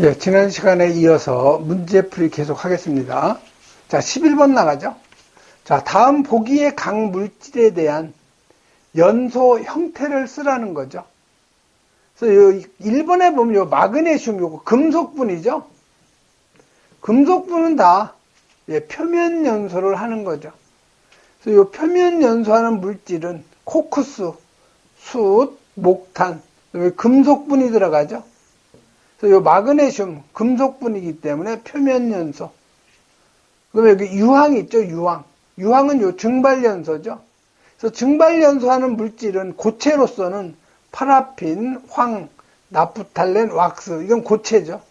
예, 지난 시간에 이어서 문제풀이 계속 하겠습니다. 자, 11번 나가죠. 자, 다음 보기의 각 물질에 대한 연소 형태를 쓰라는 거죠. 그래서 요 1번에 보면 요 마그네슘 요거 금속분이죠. 금속분은 다 예, 표면 연소를 하는 거죠. 그래서 요 표면 연소하는 물질은 코크스, 숯, 목탄, 금속분이 들어가죠. 그래서 요 마그네슘 금속분이기 때문에 표면 연소. 그러면 여기 유황 있죠, 유황. 유황은 요 증발 연소죠. 그래서 증발 연소하는 물질은 고체로서는 파라핀, 황, 나프탈렌, 왁스 이건 고체죠.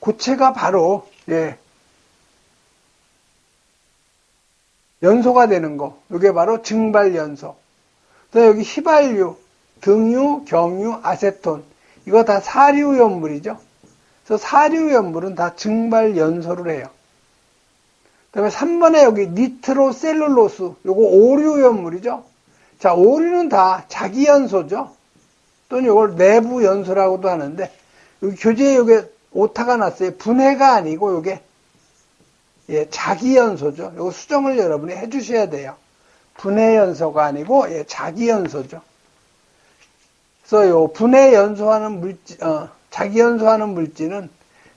고체가 바로 예, 연소가 되는 거. 이게 바로 증발 연소. 그래서 여기 휘발유, 등유, 경유, 아세톤 이거 다 사류연물이죠. 그래서 사류연물은 다 증발 연소를 해요. 그 다음에 3번에 여기 니트로셀룰로스, 요거 오류연물이죠. 자, 오류는 다 자기연소죠. 또는 이걸 내부연소라고도 하는데, 여기 교재에 여기 오타가 났어요. 분해가 아니고 요게 예, 자기연소죠. 요거 수정을 여러분이 해주셔야 돼요. 분해연소가 아니고 예, 자기연소죠. 그래서 요 분해 연소하는 물질, 어, 자기 연소하는 물질은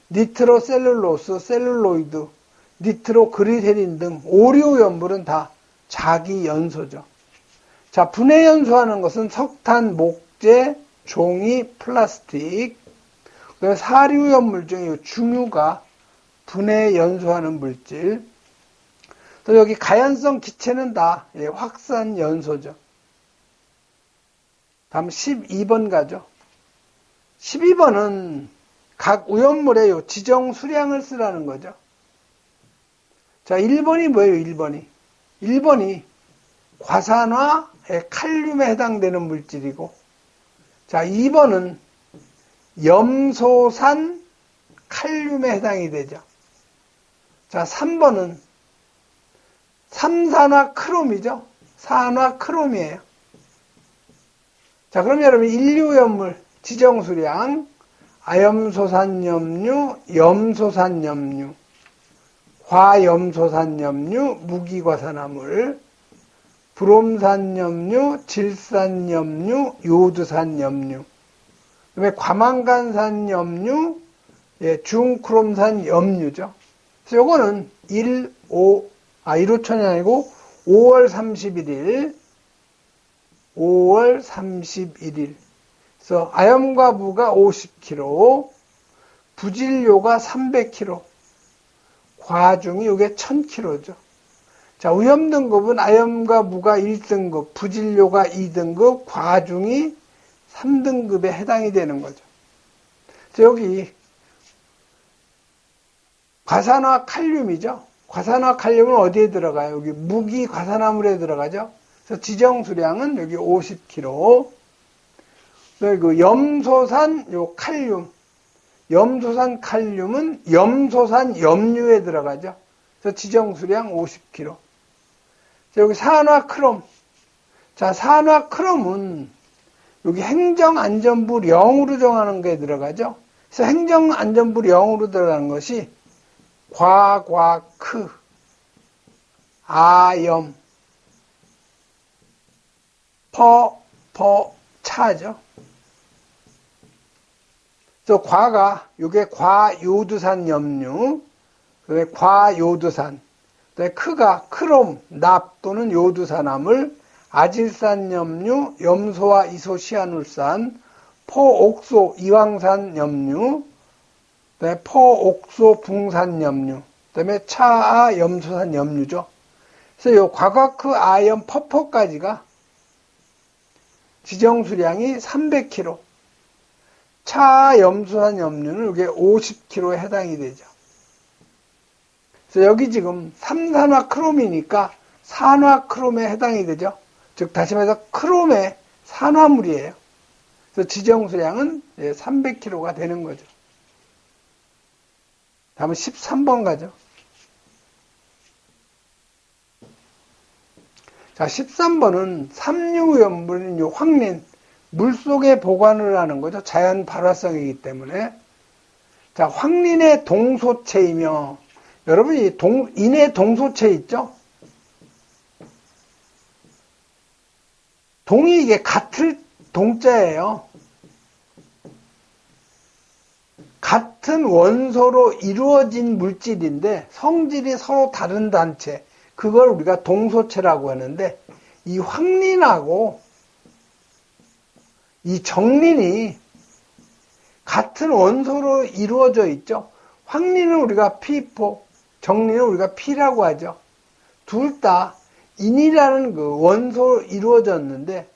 니트로셀룰로스, 셀룰로이드, 니트로그리세린 등 오류 연물은 다 자기 연소죠. 자, 분해 연소하는 것은 석탄, 목재, 종이, 플라스틱, 사류 연물 중에 중유가 분해 연소하는 물질. 또 여기 가연성 기체는 다 예, 확산 연소죠. 다음 12번 가죠. 12번은 각 우연물의 지정 수량을 쓰라는 거죠. 자, 1번이 뭐예요, 1번이? 1번이 과산화의 칼륨에 해당되는 물질이고, 자, 2번은 염소산 칼륨에 해당이 되죠. 자, 3번은 삼산화 크롬이죠. 산화 크롬이에요. 자, 그럼 여러분 인류연물 지정수량 아염소산염류, 염소산염류, 과염소산염류, 무기과산화물, 브롬산염류, 질산염류, 요드산염류, 그다음에 과망간산염류, 예, 중크롬산염류죠. 그래서 요거는 1, 5, 아, 1호천이 아니고 5월 31일 5월 31일. 그래서 아염과 무가 50kg, 부질료가 300kg, 과중이 이게 1000kg죠. 자, 위험 등급은 아염과 무가 1등급, 부질료가 2등급, 과중이 3등급에 해당이 되는 거죠. 여기 과산화 칼륨이죠. 과산화 칼륨은 어디에 들어가요? 여기 무기 과산화물에 들어가죠. 그래서 지정 수량은 여기 50kg. 그 염소산 요 칼륨, 염소산 칼륨은 염소산 염류에 들어가죠. 그래서 지정 수량 50kg. 자, 여기 산화 크롬. 자, 산화 크롬은 여기 행정안전부 0으로 정하는 게 들어가죠. 그래서 행정안전부 0으로 들어가는 것이 과과크, 아염, 퍼, 퍼, 차죠. 또 과가 이게 과요두산 염류, 그다음에 과요두산, 그다음에 크가 크롬, 납 또는 요두산암을 아질산 염류, 염소와 이소시아눌산, 포옥소 이황산 염류, 그다음에 포옥소 붕산 염류, 그다음에 차아 염소산 염류죠. 그래서 요 과과크 아염 퍼퍼까지가 지정 수량이 300kg. 차 염수한 염류는 이게 50kg에 해당이 되죠. 그래서 여기 지금 3산화 크롬이니까 산화 크롬에 해당이 되죠. 즉 다시 말해서 크롬의 산화물이에요. 그래서 지정 수량은 300kg가 되는 거죠. 다음은 13번 가죠. 자, 13번은 삼류염물인 황린, 물 속에 보관을 하는 거죠. 자연 발화성이기 때문에. 자, 황린의 동소체이며, 여러분 이 동, 인의 동소체 있죠? 동이 이게 같을 동자예요. 같은 원소로 이루어진 물질인데 성질이 서로 다른 단체, 그걸 우리가 동소체라고 하는데 이 황린하고 이 정린이 같은 원소로 이루어져 있죠. 황린은 우리가 P4, 정린은 우리가 P라고 하죠. 둘 다 인이라는 그 원소로 이루어졌는데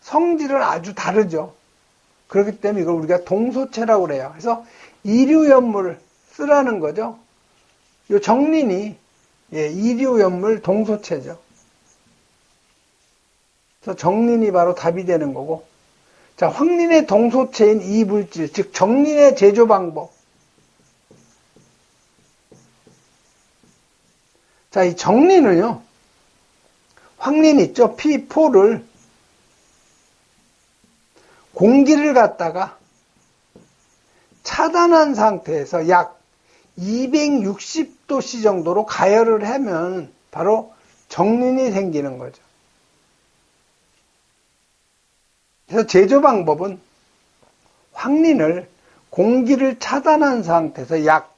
성질은 아주 다르죠. 그렇기 때문에 이걸 우리가 동소체라고 그래요. 그래서 이류연물을 쓰라는 거죠. 이 정린이 예, 이류연물 동소체죠. 그래서 정린이 바로 답이 되는 거고 자, 황린의 동소체인 이 물질, 즉 정린의 제조 방법. 자, 이 정린은요. 황린 있죠? P4를 공기를 갖다가 차단한 상태에서 약 260도씨 정도로 가열을 하면 바로 정린이 생기는 거죠. 그래서 제조 방법은 황린을 공기를 차단한 상태에서 약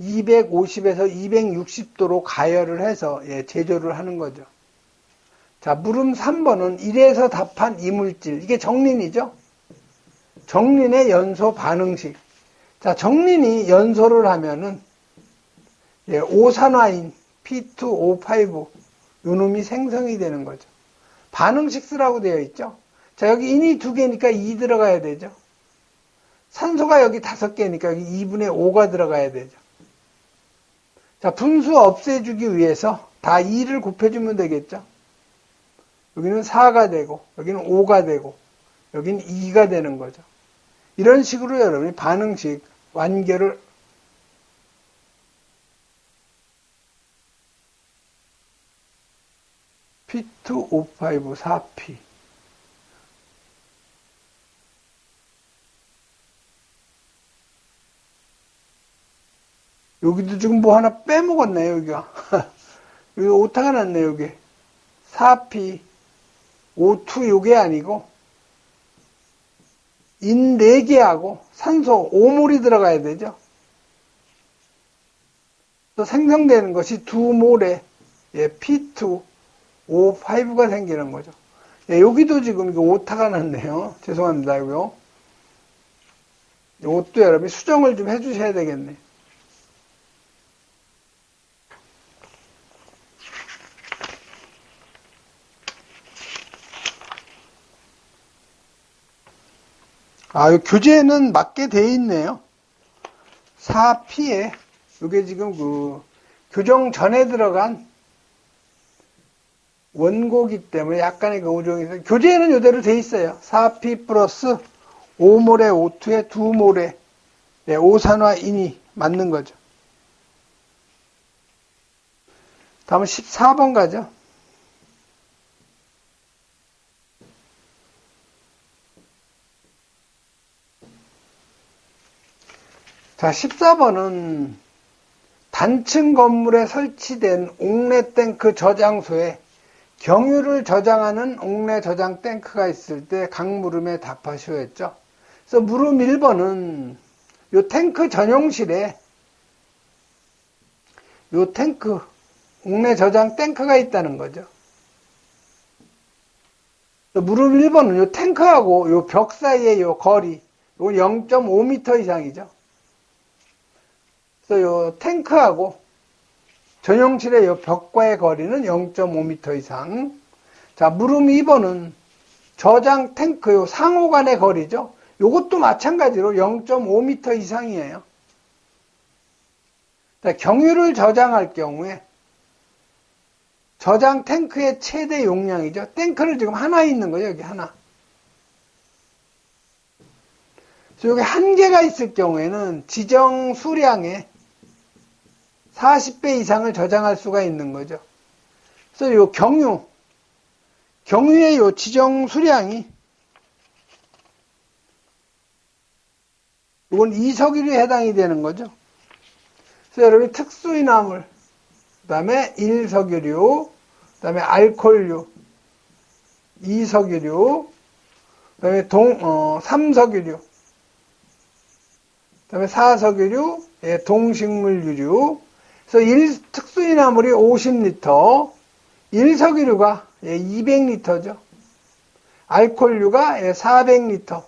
250에서 260도로 가열을 해서 예, 제조를 하는 거죠. 자, 물음 3번은 1에서 답한 이물질. 이게 정린이죠? 정린의 연소 반응식. 자, 정린이 연소를 하면은 예, 오산화인 P2O5 요 놈이 생성이 되는 거죠. 반응식 쓰라고 되어 있죠? 자, 여기 인이 두 개니까 2 들어가야 되죠. 산소가 여기 다섯 개니까 여기 2분의 5가 들어가야 되죠. 자, 분수 없애주기 위해서 다 2를 곱해주면 되겠죠. 여기는 4가 되고, 여기는 5가 되고, 여기는 2가 되는 거죠. 이런 식으로 여러분이 반응식 완결을 P2O5 4P 여기도 지금 뭐 하나 빼먹었네, 여기가. 여기 오타가 났네, 여기. 4P, O2 요게 아니고, 인 4개하고 산소 5몰이 들어가야 되죠. 또 생성되는 것이 두 몰에 예, P2, O5가 생기는 거죠. 예, 여기도 지금 이거 오타가 났네요. 죄송합니다. 이거요. 이것도 여러분이 수정을 좀 해주셔야 되겠네. 아, 이 교재는 맞게 돼 있네요. 4P에, 이게 지금 그, 교정 전에 들어간 원고기 때문에 약간의 그 오종이 있어요. 교재에는 이대로 돼 있어요. 4P 플러스 5몰에 O2에 2몰에 네, 오산화 인이 맞는 거죠. 다음은 14번 가죠. 자, 14번은 단층 건물에 설치된 옥내 탱크 저장소에 경유를 저장하는 옥내 저장 탱크가 있을 때 강물음에 답하시오였죠. 그래서 물음 1번은 요 탱크 전용실에 요 탱크 옥내 저장 탱크가 있다는 거죠. 물음 1번은 요 탱크하고 요 벽 사이의 요 거리 요 0.5m 이상이죠. 그래서 요 탱크하고 전용실의 요 벽과의 거리는 0.5m 이상. 자, 물음 2번은 저장 탱크 요 상호 간의 거리죠. 요것도 마찬가지로 0.5m 이상이에요. 자, 경유를 저장할 경우에 저장 탱크의 최대 용량이죠. 탱크를 지금 하나 있는 거예요. 여기 하나. 여기 한 개가 있을 경우에는 지정 수량의 40배 이상을 저장할 수가 있는 거죠. 그래서 요 경유, 경유의 요 지정 수량이 이건 이석유류에 해당이 되는 거죠. 그래서 여러분이 특수인화물, 그 다음에 일석유류, 그 다음에 알콜류, 이석유류, 그 다음에 동, 어, 삼석유류, 그 다음에 사석유류, 예, 동식물 유류. 그래서 일, 특수인화물이 50리터, 일석유류가 예, 200리터죠. 알콜류가 예, 400리터.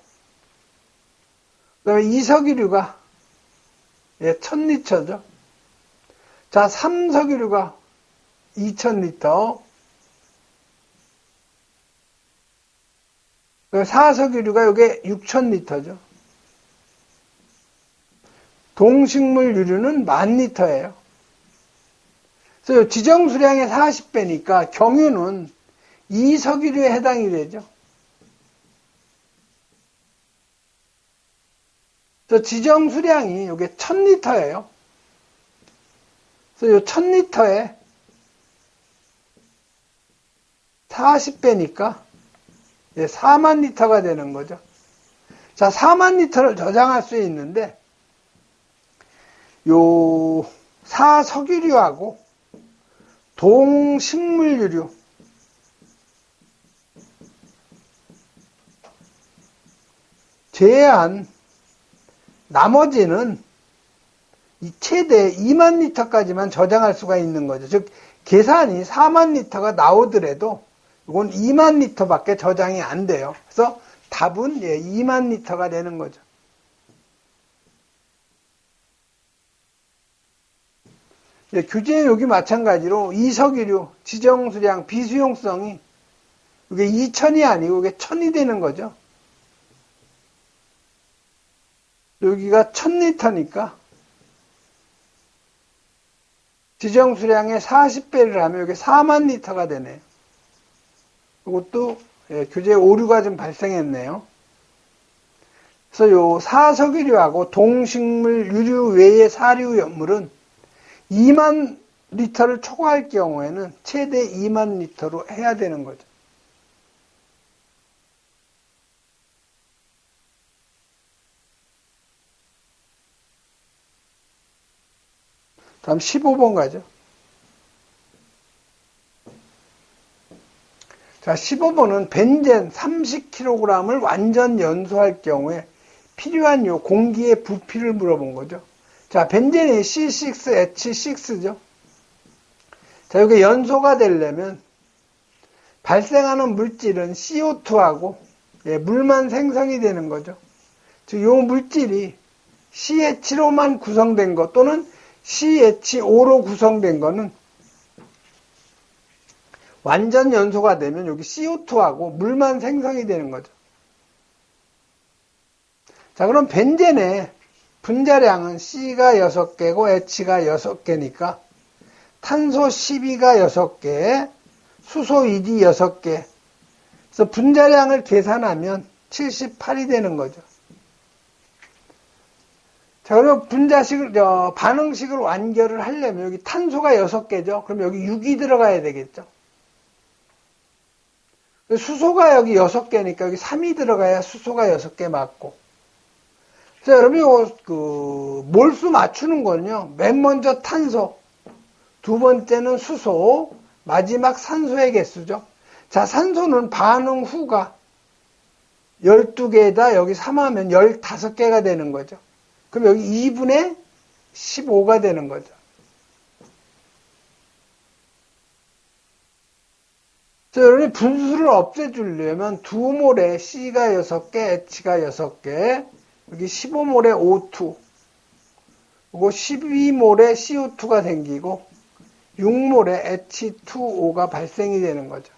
그 다음에 이석유류가 예, 1000리터죠. 자, 삼석유류가 2000리터. 사석유류가 이게 6000리터죠. 동식물 유류는 만 리터예요. 그래서 지정 수량의 40배니까 경유는 이석유류에 해당이 되죠. 그래서 지정 수량이 이게 1000리터예요. 그래서 이 1000리터에 40배니까 4만 리터가 되는 거죠. 자, 4만 리터를 저장할 수 있는데 요 사석유류하고 동식물 유류 제한 나머지는 최대 2만 리터까지만 저장할 수가 있는 거죠. 즉 계산이 4만 리터가 나오더라도 이건 2만 리터밖에 저장이 안 돼요. 그래서 답은 예, 2만 리터가 되는 거죠. 예, 규제 여기 마찬가지로 이석유류, 지정수량, 비수용성이 이게 2천이 아니고 이게 1000이 되는 거죠. 여기가 1000리터니까 지정수량의 40배를 하면 이게 4만 리터가 되네요. 이것도 예, 규제 오류가 좀 발생했네요. 그래서 요 사석유류하고 동식물 유류 외의 사류 연물은 2만 리터를 초과할 경우에는 최대 2만 리터로 해야 되는 거죠. 다음 15번 가죠. 자, 15번은 벤젠 30kg을 완전 연소할 경우에 필요한 요 공기의 부피를 물어본 거죠. 자, 벤젠이 C6H6죠. 자, 이게 연소가 되려면 발생하는 물질은 CO2하고 예, 물만 생성이 되는 거죠. 즉, 이 물질이 CH로만 구성된 것 또는 CH5로 구성된 것은 완전 연소가 되면 여기 CO2하고 물만 생성이 되는 거죠. 자, 그럼 벤젠의 분자량은 C가 6개고 H가 6개니까 탄소 12가 6개, 수소 2D 6개. 그래서 분자량을 계산하면 78이 되는 거죠. 자, 그럼 분자식을, 저, 반응식을 완결을 하려면 여기 탄소가 6개죠. 그럼 여기 6이 들어가야 되겠죠. 수소가 여기 6개니까 여기 3이 들어가야 수소가 6개 맞고. 자, 여러분, 이거, 그, 몰수 맞추는 거는요, 맨 먼저 탄소, 두 번째는 수소, 마지막 산소의 개수죠. 자, 산소는 반응 후가 12개에다 여기 3하면 15개가 되는 거죠. 그럼 여기 2분의 15가 되는 거죠. 자, 여러분 분수를 없애주려면 두 몰에 C가 6개, H가 6개, 여기 15몰에 O2 그리고 12몰에 CO2가 생기고 6몰에 H2O가 발생이 되는 거죠.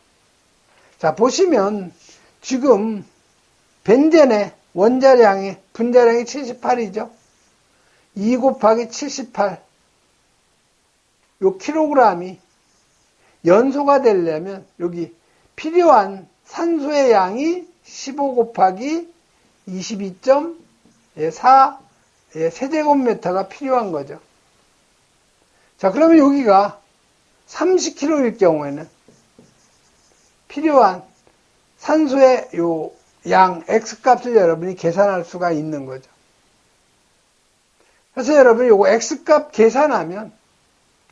자 보시면 지금 벤젠의 원자량이 분자량이 78이죠. 2 곱하기 78. 요 킬로그램이 연소가 되려면 여기 필요한 산소의 양이 15 곱하기 22. 예, 4 예, 세제곱미터가 필요한 거죠. 자, 그러면 여기가 30kg일 경우에는 필요한 산소의 요 양 x 값을 여러분이 계산할 수가 있는 거죠. 그래서 여러분이 요거 x 값 계산하면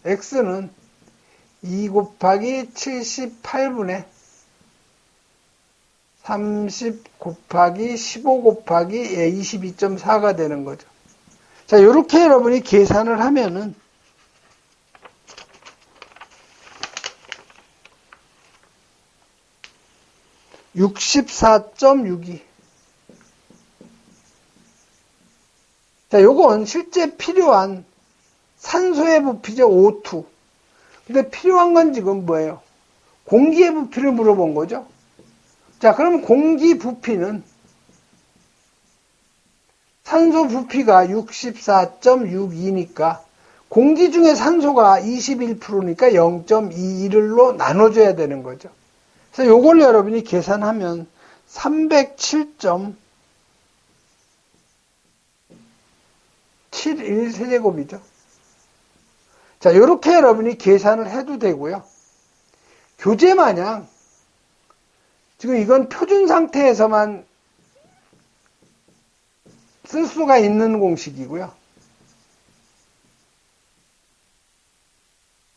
x는 2 곱하기 78분의 30 곱하기 15 곱하기 22.4가 되는 거죠. 자, 이렇게 여러분이 계산을 하면은 64.62. 자, 요건 실제 필요한 산소의 부피죠, O2. 근데 필요한 건 지금 뭐예요? 공기의 부피를 물어본 거죠. 자, 그럼 공기 부피는 산소 부피가 64.62니까 공기 중에 산소가 21%니까 0.21로 나눠줘야 되는 거죠. 그래서 요걸 여러분이 계산하면 307.71 세제곱이죠. 자, 이렇게 여러분이 계산을 해도 되고요. 교재 마냥 지금 이건 표준 상태에서만 쓸 수가 있는 공식이고요.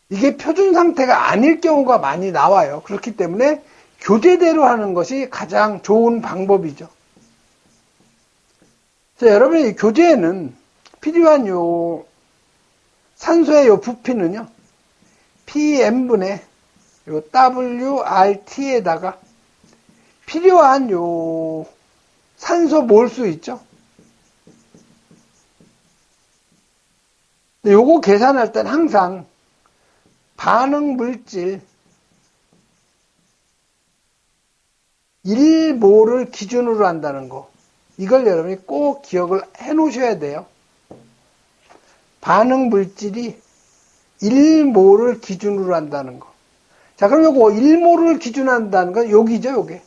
이게 표준 상태가 아닐 경우가 많이 나와요. 그렇기 때문에 교재대로 하는 것이 가장 좋은 방법이죠. 자, 여러분 이 교재에는 필요한 요 산소의 요 부피는요. PM분의 요 WRT에다가 필요한 요 산소 몰수 있죠. 요거 계산할 땐 항상 반응 물질 1모를 기준으로 한다는 거. 이걸 여러분이 꼭 기억을 해 놓으셔야 돼요. 반응 물질이 1모를 기준으로 한다는 거. 자, 그럼 요거 1모를 기준한다는 건 여기죠, 요게.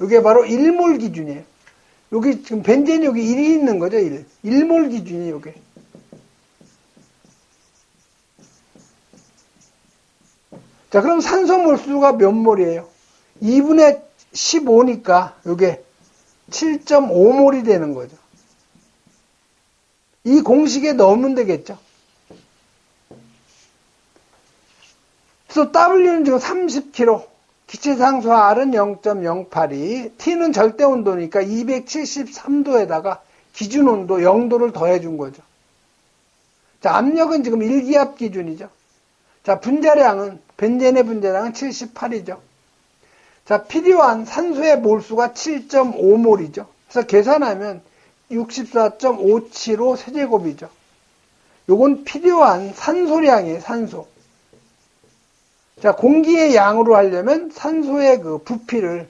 요게 바로 1몰 기준이에요. 여기 지금 벤젠이 여기 1이 있는 거죠, 1. 1몰 기준이 요게. 자, 그럼 산소 몰수가 몇 몰이에요? 2분의 15니까 이게 7.5몰이 되는 거죠. 이 공식에 넣으면 되겠죠. 그래서 W는 지금 30kg, 기체상수 R은 0.082, T는 절대 온도니까 273도에다가 기준 온도 0도를 더해준 거죠. 자, 압력은 지금 일기압 기준이죠. 자, 분자량은, 벤젠의 분자량은 78이죠. 자, 필요한 산소의 몰수가 7.5몰이죠. 그래서 계산하면 64.575 세제곱이죠. 요건 필요한 산소량이에요, 산소. 자, 공기의 양으로 하려면 산소의 그 부피를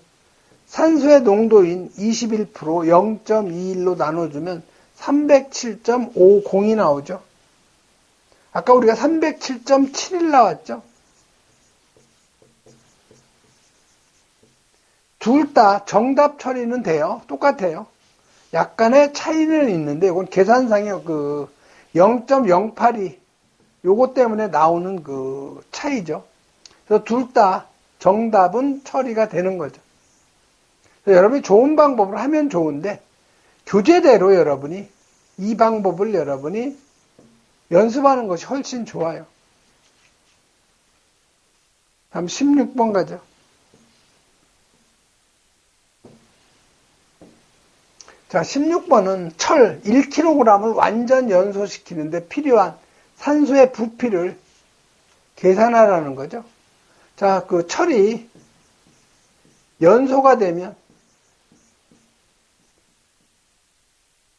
산소의 농도인 21% 0.21로 나눠주면 307.50이 나오죠. 아까 우리가 307.71 나왔죠? 둘 다 정답 처리는 돼요. 똑같아요. 약간의 차이는 있는데 이건 계산상의 그 0.082 요거 때문에 나오는 그 차이죠. 그래서 둘 다 정답은 처리가 되는 거죠. 여러분이 좋은 방법을 하면 좋은데 교재대로 여러분이 이 방법을 여러분이 연습하는 것이 훨씬 좋아요. 다음 16번 가죠. 자, 16번은 철 1kg을 완전 연소시키는데 필요한 산소의 부피를 계산하라는 거죠. 자, 그 철이 연소가 되면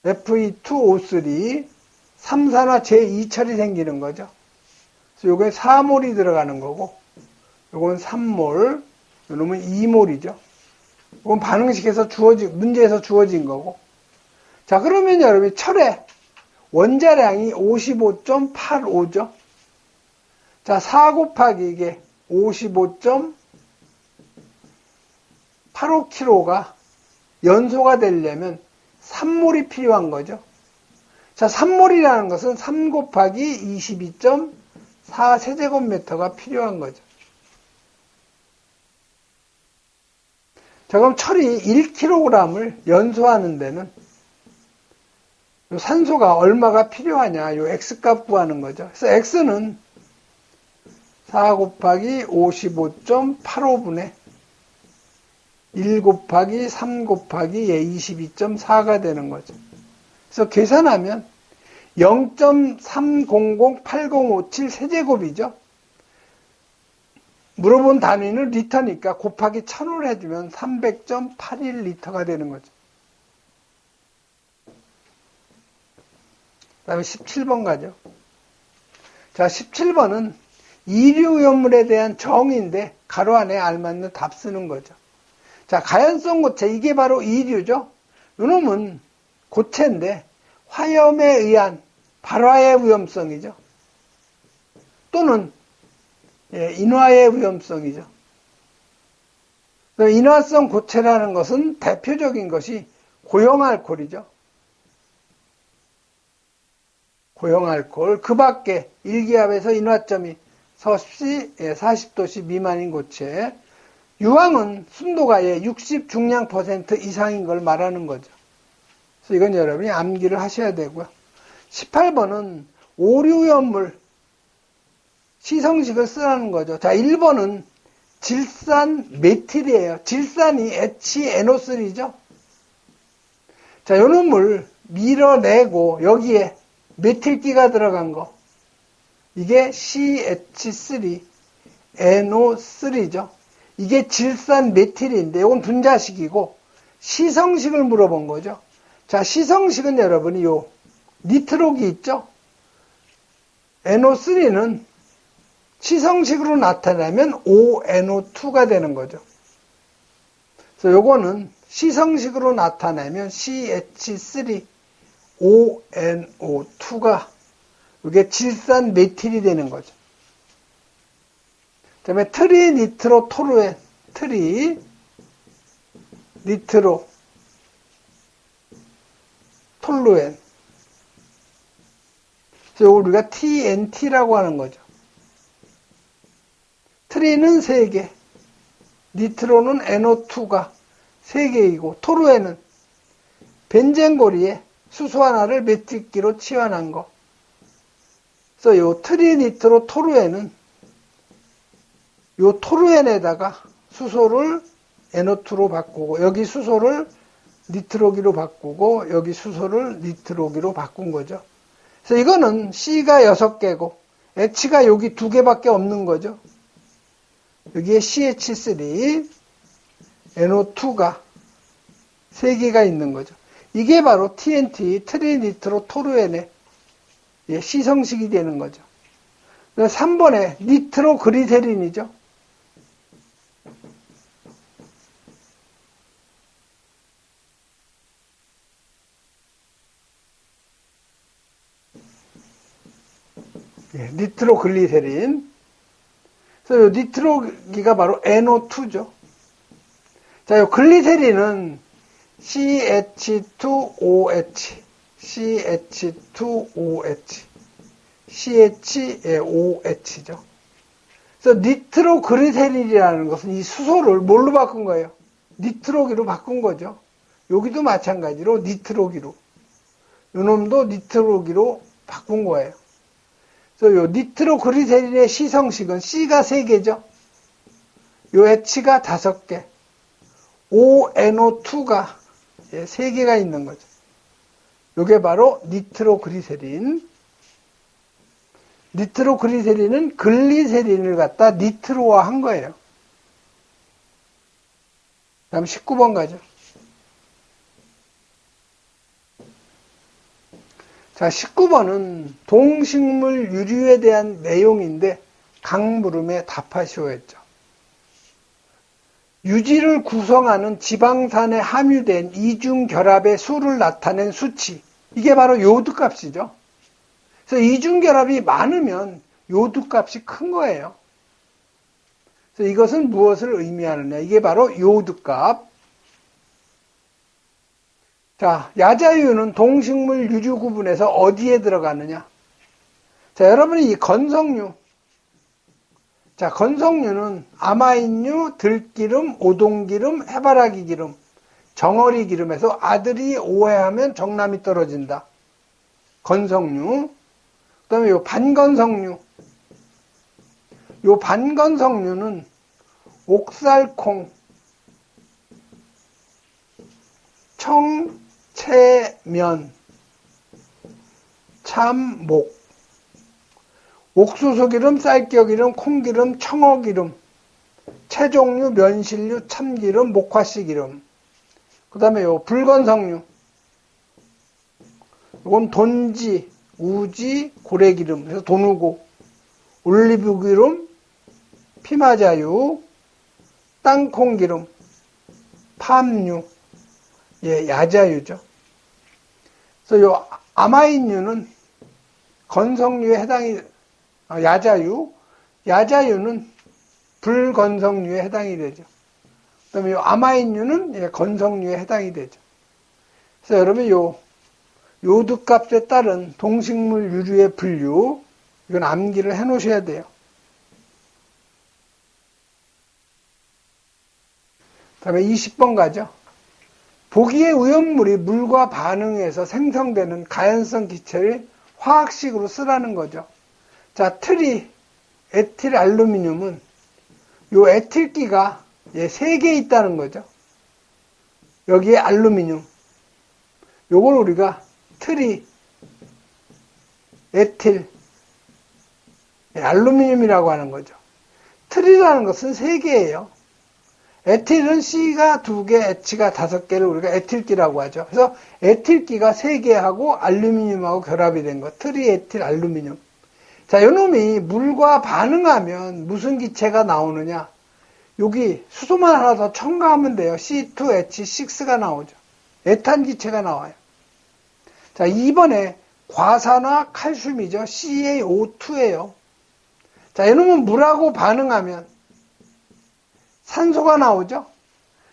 Fe2O3 3산화 제2철이 생기는 거죠. 그래서 요게 4몰이 들어가는 거고, 요건 3몰, 요놈은 2몰이죠. 이건 반응식에서 주어진, 문제에서 주어진 거고. 자, 그러면 여러분이 철의 원자량이 55.85죠. 자, 4 곱하기 이게 55.85kg가 연소가 되려면 3몰이 필요한 거죠. 자, 3몰이라는 것은 3 곱하기 22.4 세제곱미터가 필요한 거죠. 자, 그럼 철이 1kg을 연소하는 데는 산소가 얼마가 필요하냐, 요 X값 구하는 거죠. 그래서 X는 4 곱하기 55.85분의 1 곱하기 3 곱하기 22.4가 되는 거죠. 그래서 계산하면 0.3008057 세제곱이죠. 물어본 단위는 리터니까 곱하기 1000을 해주면 300.81리터가 되는 거죠. 그 다음에 17번 가죠. 자, 17번은 이류연물에 대한 정의인데 가로 안에 알맞는 답 쓰는 거죠. 자, 가연성 고체, 이게 바로 이류죠. 이놈은 고체인데 화염에 의한 발화의 위험성이죠. 또는 예, 인화의 위험성이죠. 인화성 고체라는 것은 대표적인 것이 고용알코올이죠. 고용알코올 그 밖에 일기압에서 인화점이 서시 40도씨 예, 미만인 고체 유황은 순도가 60 예, 중량 퍼센트 이상인 걸 말하는 거죠. 그래서 이건 여러분이 암기를 하셔야 되고요. 18번은 오류연물 시성식을 쓰라는 거죠. 자, 1번은 질산 메틸이에요. 질산이 HNO3죠. 자, 요 놈을 밀어내고 여기에 메틸기가 들어간 거. 이게 CH3, NO3죠. 이게 질산 메틸인데 이건 분자식이고 시성식을 물어본 거죠. 자, 시성식은 여러분이 요 니트록이 있죠? NO3는 시성식으로 나타내면 ONO2가 되는 거죠. 그래서 요거는 시성식으로 나타내면 CH3 ONO2가 이게 질산 메틸이 되는 거죠. 그 다음에 트리 니트로 토르엔 트리 니트로 톨루엔 그래서 우리가 TNT라고 하는 거죠. 트리는 3개, 니트로는 NO2가 3개이고 토르에는 벤젠고리에 수소 하나를 메틱기로 치환한 거. 그래서 요 트리니트로 토르에는 요 토르엔에다가 수소를 NO2로 바꾸고 여기 수소를 니트로기로 바꾸고 여기 수소를 니트로기로 바꾼 거죠. 그래서 이거는 C가 6개고 H가 여기 2개밖에 없는 거죠. 여기에 CH3, NO2가 3개가 있는 거죠. 이게 바로 TNT, 트리니트로 토르엔의 예, 시성식이 되는 거죠. 3번에 니트로 그리세린이죠. 예, 니트로글리세린. 그래서 이 니트로기가 바로 NO2죠. 자, 이 글리세린은 CH2OH, CH2OH, CHOH죠. 그래서 니트로그리세린이라는 것은 이 수소를 뭘로 바꾼 거예요? 니트로기로 바꾼 거죠. 여기도 마찬가지로 니트로기로. 요놈도 니트로기로 바꾼 거예요. 그래서 요 니트로그리세린의 시성식은 C가 3개죠. 요 H가 5개. ONO2가 3개가 있는 거죠. 요게 바로 니트로그리세린. 니트로그리세린은 글리세린을 갖다 니트로화 한 거예요. 다음 19번 가죠. 자, 19번은 동식물 유류에 대한 내용인데 강물음에 답하시오였죠. 유지를 구성하는 지방산에 함유된 이중 결합의 수를 나타낸 수치. 이게 바로 요드 값이죠. 그래서 이중 결합이 많으면 요드 값이 큰 거예요. 그래서 이것은 무엇을 의미하느냐? 이게 바로 요드 값. 자, 야자유는 동식물 유류 구분에서 어디에 들어가느냐? 자, 여러분이 이 건성류. 자, 건성류는 아마인류, 들기름, 오동기름, 해바라기 기름, 정어리 기름에서 아들이 오해하면 정남이 떨어진다. 건성류. 그 다음에 요 반건성류. 요 반건성류는 옥살콩, 청채면, 참목, 옥수수기름, 쌀겨기름, 콩기름, 청어기름, 채종류, 면실류, 참기름, 목화씨기름. 그 다음에 요 불건성류. 이건 돈지, 우지, 고래기름. 그래서 돈우고, 올리브기름, 피마자유, 땅콩기름, 팜유, 예, 야자유죠. 그래서 요 아마인유는 건성류에 해당이, 아, 야자유, 야자유는 불건성류에 해당이 되죠. 그 다음에 요 아마인유는 예, 건성류에 해당이 되죠. 그래서 여러분 요 요드값에 따른 동식물 유류의 분류, 이건 암기를 해 놓으셔야 돼요. 다음에 20번 가죠. 보기의 오염물이 물과 반응해서 생성되는 가연성 기체를 화학식으로 쓰라는 거죠. 자, 트리, 에틸 알루미늄은 요 에틸기가 예, 3개 있다는 거죠. 여기에 알루미늄. 요걸 우리가 트리, 에틸, 예, 알루미늄이라고 하는 거죠. 트리라는 것은 3개예요. 에틸은 C가 2개, H가 5개를 우리가 에틸기라고 하죠. 그래서 에틸기가 3개하고 알루미늄하고 결합이 된 거. 트리 에틸 알루미늄. 자, 요놈이 물과 반응하면 무슨 기체가 나오느냐? 여기 수소만 하나 더 첨가하면 돼요. C2H6가 나오죠. 에탄 기체가 나와요. 자, 2번에 과산화 칼슘이죠. CaO2예요. 자, 이놈은 물하고 반응하면 산소가 나오죠.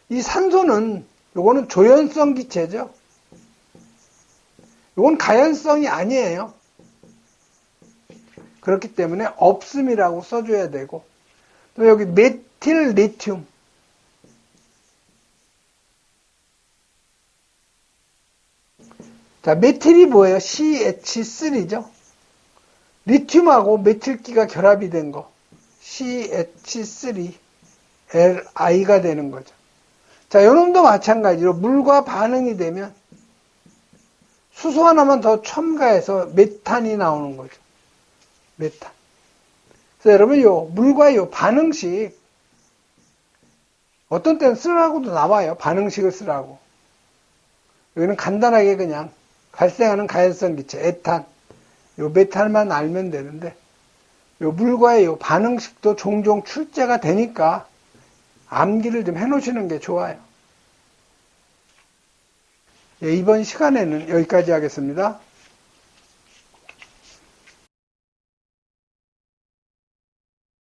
이 산소는 요거는 조연성 기체죠. 요건 가연성이 아니에요. 그렇기 때문에 없음이라고 써줘야 되고 또 여기 메틸 리튬 자 메틸이 뭐예요? CH3죠. 리튬하고 메틸기가 결합이 된 거 CH3 Li가 되는 거죠. 자, 요놈도 마찬가지로 물과 반응이 되면 수소 하나만 더 첨가해서 메탄이 나오는 거죠. 메탄. 그래서 여러분 요 물과 요 반응식 어떤 때는 쓰라고도 나와요. 반응식을 쓰라고. 여기는 간단하게 그냥 발생하는 가연성 기체 에탄 요 메탄만 알면 되는데 요 물과의 요 반응식도 종종 출제가 되니까 암기를 좀 해놓으시는 게 좋아요. 예, 이번 시간에는 여기까지 하겠습니다.